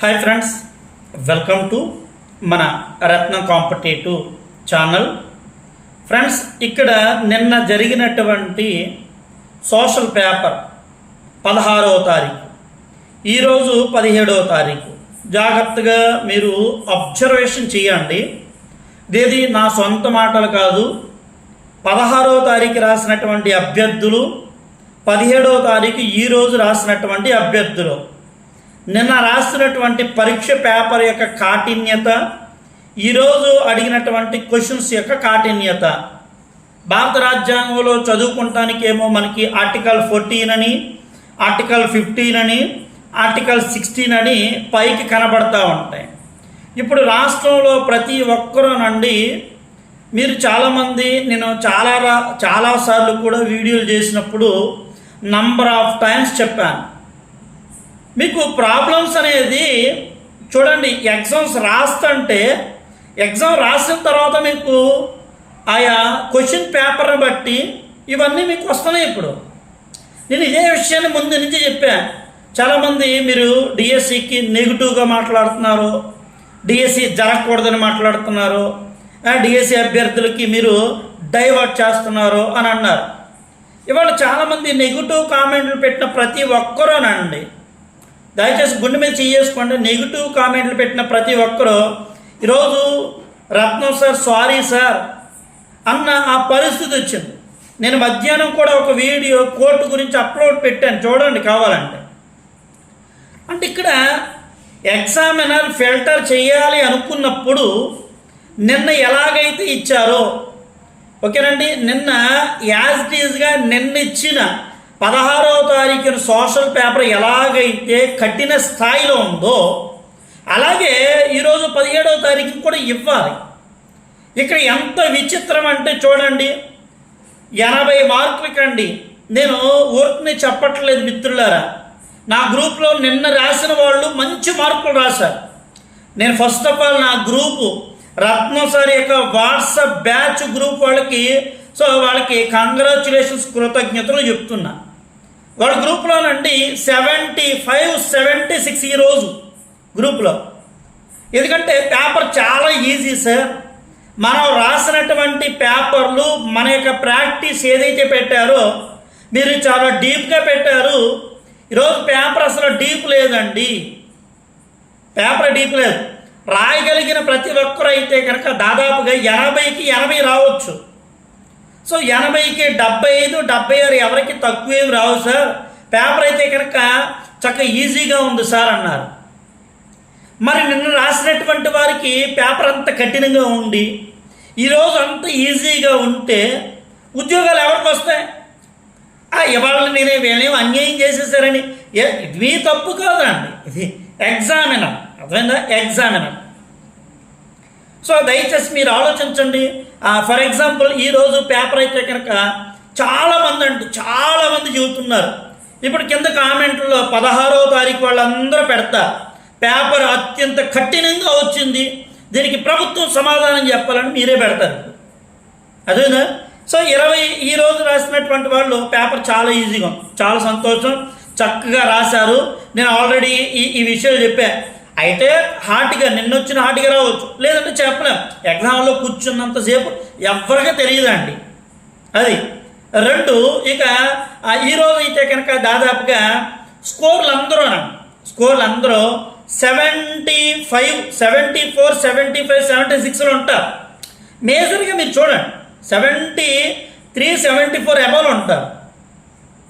Hi friends welcome to మన రత్న competitive channel friends ఇక్కడ నిన్న జరిగినటువంటి సోషల్ పేపర్ పదహారవ తారీఖు ఈరోజు పదిహేడవ తారీఖు. జాగ్రత్తగా మీరు అబ్జర్వేషన్ చేయండి. ఇది నా సొంత మాటలు కాదు పదహారవ తారీఖు రాసినటువంటి అభ్యర్థులు పదిహేడవ తారీఖు ఈరోజు రాసినటువంటి అభ్యర్థులు. నిన్న రాసినటువంటి పరీక్ష పేపర్ యొక్క కాఠిన్యత ఈరోజు అడిగినటువంటి క్వశ్చన్స్ యొక్క కాఠిన్యత. భారత రాజ్యాంగంలో చదువుకుంటానికి ఏమో మనకి ఆర్టికల్ ఫోర్టీన్ అని ఆర్టికల్ ఫిఫ్టీన్ అని ఆర్టికల్ సిక్స్టీన్ అని పైకి కనబడతా ఉంటాయి. ఇప్పుడు రాష్ట్రంలో ప్రతి ఒక్కరునండి మీరు చాలామంది నేను చాలా రా చాలాసార్లు కూడా వీడియోలు చేసినప్పుడు నంబర్ ఆఫ్ టైమ్స్ చెప్పాను. మీకు ప్రాబ్లమ్స్ అనేది చూడండి ఎగ్జామ్స్ రాస్తుంటే ఎగ్జామ్ రాసిన తర్వాత మీకు ఆయా క్వశ్చన్ పేపర్ని బట్టి ఇవన్నీ మీకు వస్తున్నాయి ఇప్పుడు. నేను ఇదే విషయాన్ని ముందు నుంచి చెప్పాను చాలామంది మీరు డిఎస్సికి నెగిటివ్గా మాట్లాడుతున్నారు డిఎస్సి జరగకూడదని మాట్లాడుతున్నారు డిఎస్సి అభ్యర్థులకి మీరు డైవర్ట్ చేస్తున్నారు అని అన్నారు. ఇవాళ చాలామంది నెగిటివ్ కామెంట్లు పెట్టిన ప్రతి ఒక్కరూనండి. దయచేసి గుండె మీద చేసుకోండి నెగిటివ్ కామెంట్లు పెట్టిన ప్రతి ఒక్కరూ ఈరోజు రత్నం సార్ సారీ సార్ అన్న ఆ పరిస్థితి వచ్చింది. నేను మధ్యాహ్నం కూడా ఒక వీడియో కోర్టు గురించి అప్లోడ్ పెట్టాను. చూడండి కావాలంటే. అంటే ఇక్కడ ఎగ్జామినర్ ఫిల్టర్ చేయాలి అనుకున్నప్పుడు నిన్న ఎలాగైతే ఇచ్చారో ఓకేనండి? నిన్న యాజ్ ఇట్ ఈజ్గా నిన్న ఇచ్చిన పదహారవ తారీఖున సోషల్ పేపర్ ఎలాగైతే కఠిన స్థాయిలో ఉందో అలాగే ఈరోజు పదిహేడవ తారీఖు కూడా ఇవ్వాలి. ఇక్కడ ఎంత విచిత్రం అంటే చూడండి ఎనభై మార్కులకండి నేను ఊరికి చెప్పట్లేదు మిత్రులారా. నా గ్రూప్లో నిన్న రాసిన వాళ్ళు మంచి మార్కులు రాశారు. నేను ఫస్ట్ ఆఫ్ ఆల్ నా గ్రూపు రత్నం సార్ యొక్క వాట్సాప్ బ్యాచ్ గ్రూప్ వాళ్ళకి సో వాళ్ళకి కంగ్రాచులేషన్స్ కృతజ్ఞతలు చెప్తున్నా. వాళ్ళ గ్రూప్లోనండి సెవెంటీ ఫైవ్ సెవెంటీ సిక్స్ ఈరోజు గ్రూప్లో. ఎందుకంటే పేపర్ చాలా ఈజీ సార్. మనం రాసినటువంటి పేపర్లు మన యొక్క ప్రాక్టీస్ ఏదైతే పెట్టారో మీరు చాలా డీప్గా పెట్టారు. ఈరోజు పేపర్ అసలు డీప్ లేదండి. పేపర్ డీప్ లేదు. రాయగలిగిన ప్రతి ఒక్కరు అయితే కనుక దాదాపుగా ఎనభైకి ఎనభై రావచ్చు. సో ఎనభైకి డెబ్బై ఐదు డెబ్బై ఆరు ఎవరికి తక్కువ ఏమి రావు సార్. పేపర్ అయితే కనుక చక్కగా ఈజీగా ఉంది సార్ అన్నారు. మరి నిన్న రాసినటువంటి వారికి పేపర్ అంత కఠినంగా ఉండి ఈరోజు అంత ఈజీగా ఉంటే ఉద్యోగాలు ఎవరికి వస్తాయి? ఇవాళ నేనే వీళ్ళేమో అన్యాయం చేసేసారని? ఏ- ఇది తప్పు కాదండి ఇది ఎగ్జామినర్. అర్థమైందా? ఎగ్జామినర్. సో దయచేసి మీరు ఆలోచించండి. ఫర్ ఎగ్జాంపుల్ ఈరోజు పేపర్ అయితే కనుక చాలామంది అంటూ చాలామంది చెబుతున్నారు. ఇప్పుడు కింద కామెంట్లో పదహారో తారీఖు వాళ్ళందరూ పెడతారు పేపర్ అత్యంత కఠినంగా వచ్చింది. దీనికి ప్రభుత్వం సమాధానం చెప్పాలని మీరే పెడతారు. అదేనా? సో ఇరవై ఈ రోజు రాసినటువంటి వాళ్ళు పేపర్ చాలా ఈజీగా చాలా సంతోషం. చక్కగా రాశారు. నేను ఆల్రెడీ ఈ ఈ విషయాలు చెప్పాను అయితే హార్ట్గా నిన్నొచ్చిన హార్ట్గా రావచ్చు. లేదంటే చెప్పలేం. ఎగ్జామ్లో కూర్చున్నంతసేపు ఎవరికీ తెలియదండి. అది. రెండు ఇక ఈరోజు అయితే కనుక దాదాపుగా స్కోర్లు అందరూ స్కోర్లు అందరూ seventy five seventy four seventy five seventy సిక్స్లో ఉంటారు. మేజర్గా మీరు చూడండి. Seventy three seventy four above ఉంటారు.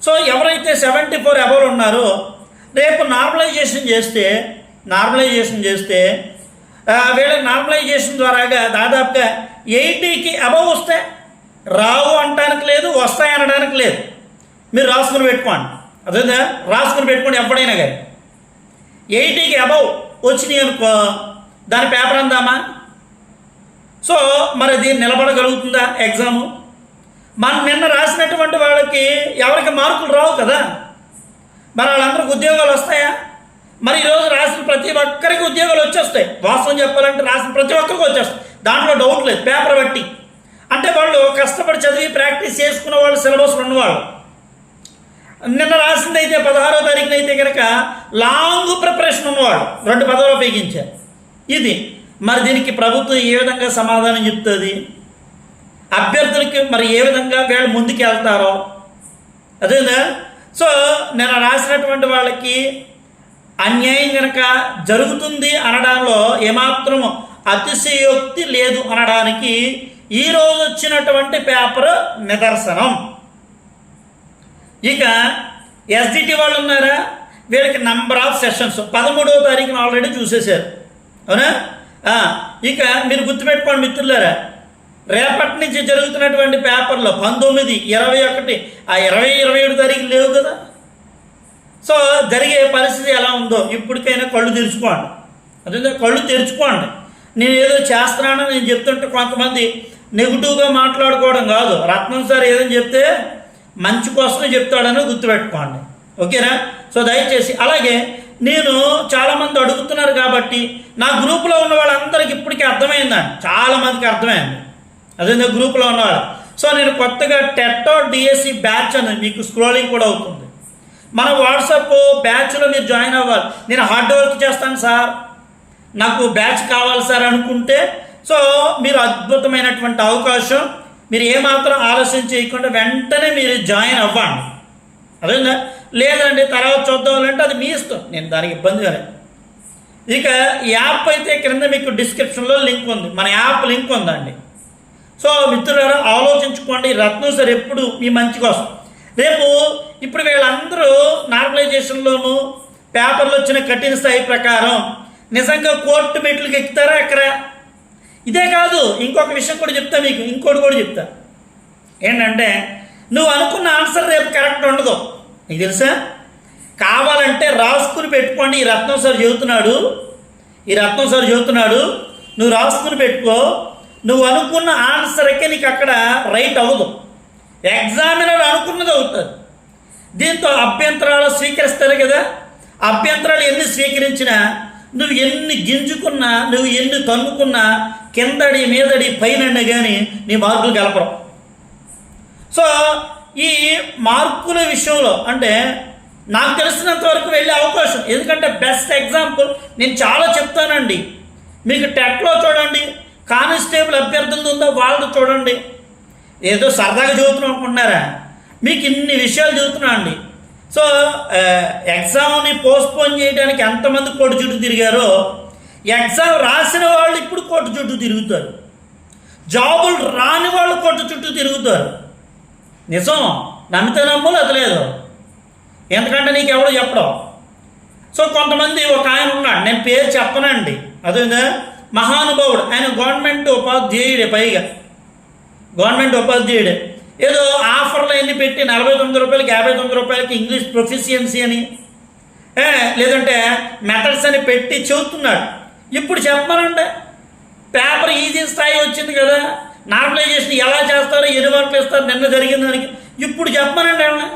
సో ఎవరైతే సెవెంటీ ఫోర్ అబౌవ్ ఉన్నారో రేపు నార్మలైజేషన్ చేస్తే నార్మలైజేషన్ చేస్తే ఆ, వీళ్ళకి నార్మలైజేషన్ ద్వారాగా దాదాపుగా ఎయిటీకి అబౌవ్ వస్తే రావు అంటానికి లేదు వస్తాయి అనడానికి లేదు. మీరు రాసుకుని పెట్టుకోండి. అదే రాసుకుని పెట్టుకోండి ఎప్పుడైనా కానీ ఎయిటీకి అబౌవ్ వచ్చినాయి అనుకో దాని పేపర్ అందామా? సో మరి దీన్ని నిలబడగలుగుతుందా ఎగ్జాము? మనం నిన్న రాసినటువంటి వాళ్ళకి ఎవరికి మార్కులు రావు కదా? మరి వాళ్ళందరికి ఉద్యోగాలు వస్తాయా? మరి ఈరోజు ప్రతి ఒక్కరికి ఉద్యోగాలు వచ్చేస్తాయి. వాస్తవం చెప్పాలంటే రాసిన ప్రతి ఒక్కరికి వచ్చేస్తాయి. దాంట్లో డౌట్ లేదు. పేపర్ బట్టి. అంటే వాళ్ళు కష్టపడి చదివి ప్రాక్టీస్ చేసుకున్న వాళ్ళు సిలబస్ ఉన్నవాళ్ళు. నిన్న రాసింది అయితే పదహారో తారీఖున అయితే కనుక లాంగ్ ప్రిపరేషన్ ఉన్నవాడు రెండు పదవులు ఉపయోగించారు. ఇది మరి దీనికి ప్రభుత్వం ఏ విధంగా సమాధానం చెప్తుంది? అభ్యర్థులకి మరి ఏ విధంగా వీళ్ళు ముందుకు వెళ్తారో అదేనా సో నేను రాసినటువంటి వాళ్ళకి అన్యాయం కనుక జరుగుతుంది అనడంలో ఏమాత్రం అతిశయోక్తి లేదు అనడానికి ఈరోజు వచ్చినటువంటి పేపర్ నిదర్శనం. ఇక ఎస్డిటి వాళ్ళు ఉన్నారా? వీళ్ళకి నంబర్ ఆఫ్ సెషన్స్ పదమూడవ తారీఖున ఆల్రెడీ చూసేశారు. అవునా? ఇక మీరు గుర్తుపెట్టుకోండి మిత్రులారా రేపటి నుంచి జరుగుతున్నటువంటి పేపర్లో పంతొమ్మిది ఇరవై ఒకటి ఆ ఇరవై ఇరవై ఏడు తారీఖు లేవు కదా? సో జరిగే పరిస్థితి ఎలా ఉందో ఇప్పటికైనా కళ్ళు తెరుచుకోండి. అదే కళ్ళు తెరుచుకోండి. నేను ఏదో చేస్తున్నానని నేను చెప్తుంటే కొంతమంది నెగిటివ్గా మాట్లాడుకోవడం కాదు. రత్నం సార్ ఏదని చెప్తే మంచి కోసమే చెప్తాడని గుర్తుపెట్టుకోండి. ఓకేనా? సో దయచేసి అలాగే నేను చాలామంది అడుగుతున్నారు కాబట్టి నా గ్రూపులో ఉన్న వాళ్ళందరికీ ఇప్పటికీ అర్థమైందండి. చాలామందికి అర్థమైంది. అదే గ్రూప్లో గ్రూపులో ఉన్నవాళ్ళు సో నేను కొత్తగా టెట్టో డిఎస్సి బ్యాచ్ అని మీకు స్క్రోలింగ్ కూడా అవుతుంది. మన వాట్సాప్ బ్యాచ్లో మీరు జాయిన్ అవ్వాలి. నేను హార్డ్ వర్క్ చేస్తాను సార్. నాకు బ్యాచ్ కావాలి సార్ అనుకుంటే సో మీరు అద్భుతమైనటువంటి అవకాశం. మీరు ఏమాత్రం ఆలస్యం చేయకుండా వెంటనే మీరు జాయిన్ అవ్వండి. అదేనా? లేదండి తర్వాత చూద్దామంటే అది మీ ఇష్టం. నేను దానికి ఇబ్బంది కాలేదు. ఇక యాప్ అయితే క్రింద మీకు డిస్క్రిప్షన్లో లింక్ ఉంది. మన యాప్ లింక్ ఉందండి. సో మిత్రులారా ఆలోచించుకోండి. రత్నం సార్ ఎప్పుడు మీ మంచి కోసం రేపు ఇప్పుడు వీళ్ళందరూ నార్మలైజేషన్లోను పేపర్లు వచ్చిన కఠిన స్థాయి ప్రకారం నిజంగా కోర్టు మెట్లకు ఎక్కుతారా అక్కడ ఇదే కాదు ఇంకొక విషయం కూడా చెప్తా మీకు ఇంకోటి కూడా చెప్తా. ఏంటంటే నువ్వు అనుకున్న ఆన్సర్ రేపు కరెక్ట్ ఉండదు. నీకు తెలుసా? కావాలంటే రాసుకుని పెట్టుకోండి ఈ రత్నం సార్ చెబుతున్నాడు ఈ రత్నం సార్ చెబుతున్నాడు నువ్వు రాసుకుని పెట్టుకో. నువ్వు అనుకున్న ఆన్సర్కే నీకు అక్కడ రైట్ అవ్వదు. ఎగ్జామినర్ అనుకున్నది అవుతుంది. దీంతో అభ్యంతరాలు స్వీకరిస్తారు కదా అభ్యంతరాలు ఎన్ని స్వీకరించినా నువ్వు ఎన్ని గింజుకున్నా నువ్వు ఎన్ని తన్నుకున్నా కిందడి మీదడి పైన కానీ నీ మార్కులు గెలపరు సో ఈ మార్కుల విషయంలో అంటే నాకు తెలిసినంత వరకు వెళ్ళే అవకాశం. ఎందుకంటే బెస్ట్ ఎగ్జాంపుల్ నేను చాలా చెప్తానండి. మీకు టెట్లో చూడండి కానిస్టేబుల్ అభ్యర్థులు ఉందో వాళ్ళతో చూడండి. ఏదో సరదాగా చదువుతున్నాం అనుకుంటున్నారా? మీకు ఇన్ని విషయాలు చదువుతున్నా అండి. సో ఎగ్జామ్ని పోస్ట్పోన్ చేయడానికి ఎంతమంది కోటి చుట్టూ తిరిగారో ఎగ్జామ్ రాసిన వాళ్ళు ఇప్పుడు కోటి చుట్టూ తిరుగుతారు. జాబులు రాని వాళ్ళు కోటి చుట్టూ తిరుగుతారు. నిజం? నమ్మితే నమ్ము అది లేదు ఎందుకంటే నీకు ఎవడో చెప్పడం. సో కొంతమంది ఒక ఆయన ఉన్నాడు నేను పేరు చెప్పనండి. అదేందా? మహానుభావుడు. ఆయన గవర్నమెంట్ ఉపాధ్యాయుడే పైగా. గవర్నమెంట్ ఉపాధ్యాయుడే. ఏదో ఆఫర్లు ఎన్ని పెట్టి నలభై తొమ్మిది రూపాయలకి యాభై తొమ్మిది రూపాయలకి ఇంగ్లీష్ ప్రొఫిషియన్సీ అని. లేదంటే మెథడ్స్ అని పెట్టి చెబుతున్నాడు. ఇప్పుడు చెప్పమనండి. పేపర్ ఈజీ స్థాయి వచ్చింది కదా. నార్మలైజేషన్ ఎలా చేస్తారో ఎన్ని వరకు ఇస్తారు నిన్న జరిగిన దానికి. ఇప్పుడు చెప్పమనండి ఏమన్నా?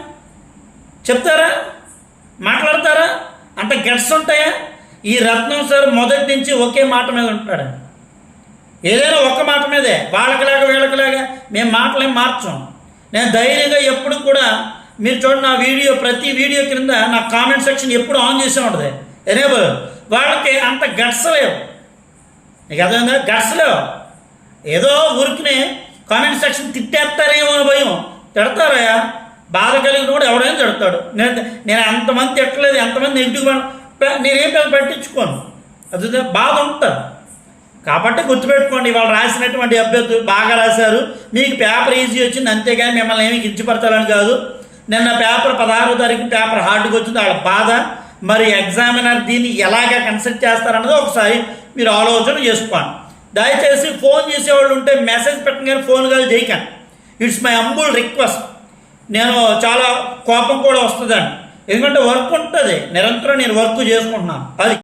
చెప్తారా? మాట్లాడతారా? అంత గట్స్ ఉంటాయా? ఈ రత్నం సార్ మొదటి నుంచి ఒకే మాట మీద ఉంటాడు ఏదైనా ఒక్క మాట మీదే. వాళ్ళకిలాగా వీళ్ళకిలాగా. మేము మాటలేం మార్చాం. నేను ధైర్యంగా ఎప్పుడు కూడా మీరు చూడండి నా వీడియో ప్రతి వీడియో క్రింద నా కామెంట్ సెక్షన్ ఎప్పుడు ఆన్ చేసే ఉంటుంది. ఎనేబుల్ వాళ్ళకి అంత గట్స్ లేవు. నీకు అర్థమైందా? గట్స్ లేవు. ఏదో ఊరికినే కామెంట్ సెక్షన్ తిట్టేస్తారేమో అని భయం. తిడతారా బాధ కలిగిన కూడా ఎవడైనా తిడతాడు. నేను నేను ఎంతమంది తిట్టలేదు ఎంతమంది నెగిటివ్ నేనేం పెద్ద పట్టించుకోను? అది బాధ ఉంటుంది. కాబట్టి గుర్తుపెట్టుకోండి వాళ్ళు రాసినటువంటి అభ్యర్థులు బాగా రాశారు. మీకు పేపర్ ఈజీ వచ్చింది అంతేగాని మిమ్మల్ని ఏమి గిచ్చిపడతారని కాదు. నిన్న పేపర్ పదహారో తారీఖు పేపర్ హార్డ్గా వచ్చింది వాళ్ళ బాధ. మరి ఎగ్జామినర్ దీన్ని ఎలాగ కన్సల్ట్ చేస్తారన్నది ఒకసారి మీరు ఆలోచన చేసుకోండి. దయచేసి ఫోన్ చేసేవాళ్ళు ఉంటే మెసేజ్ పెట్టగానే ఫోన్ కాల్ చేయకండి. ఇట్స్ మై అంబుల్ రిక్వెస్ట్ నేను చాలా కోపం కూడా వస్తుందండి. ఎందుకంటే వర్క్ ఉంటుంది నిరంతరం నేను వర్క్ చేసుకుంటున్నాను. అది